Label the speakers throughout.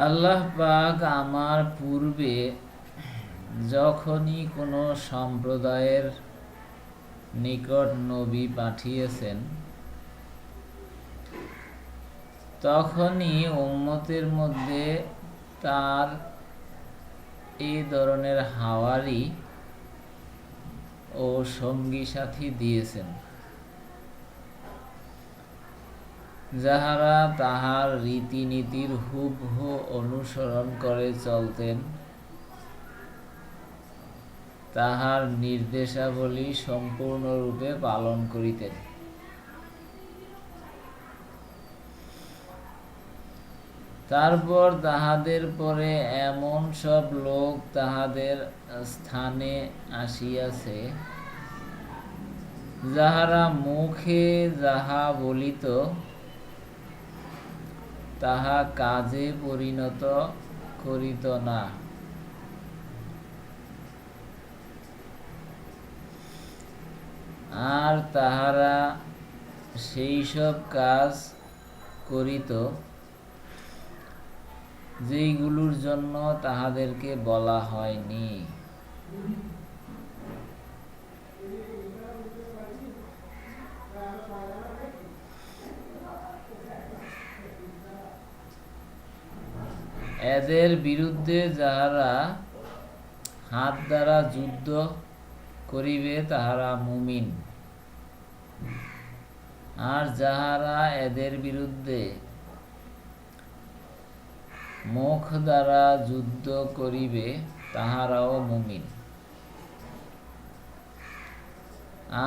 Speaker 1: আল্লাহ পাক আমার পূর্বে যখনই কোনো সম্প্রদায়ের নিকট নবী পাঠিয়েছেন, তখনই উম্মতের মধ্যে তার এই ধরনের হাওয়ারি ও সঙ্গী সাথী দিয়েছেন। যাহারা তাহার রীতিনীতির হুবহু অনুসরণ করে চলতেন, তাহার নির্দেশাবলী সম্পূর্ণরূপে পালন করিতেন। তারপর তাহাদের পরে এমন সব লোক তাহাদের স্থানে আসিয়াছে, যাহারা মুখে যাহা বলিত তাহা কাজে পরিণত করিত না। আর তাহারা সেই সব কাজ করিত, যেইগুলোর জন্য তাহাদেরকে বলা হয়নি। এদের বিরুদ্ধে যাহারা হাত দ্বারা যুদ্ধ করিবে, তাহারা মুমিন। আর যাহারা এদের বিরুদ্ধে মুখ দ্বারা যুদ্ধ করিবে, তাহারাও মুমিন।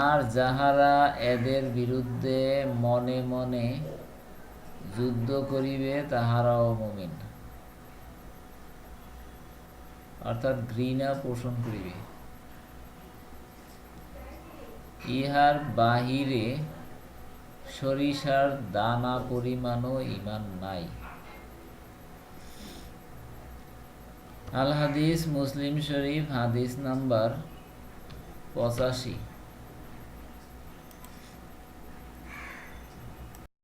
Speaker 1: আর যাহারা এদের বিরুদ্ধে মনে মনে যুদ্ধ করিবে, তাহারাও মুমিন। অর্থাৎ ঘৃণা পোষণ করিবে। ইহার বাহিরে সরিষার দানা পরিমাণও ইমান নাই। আল হাদিস, মুসলিম শরীফ, হাদিস নাম্বার পঁচাশি।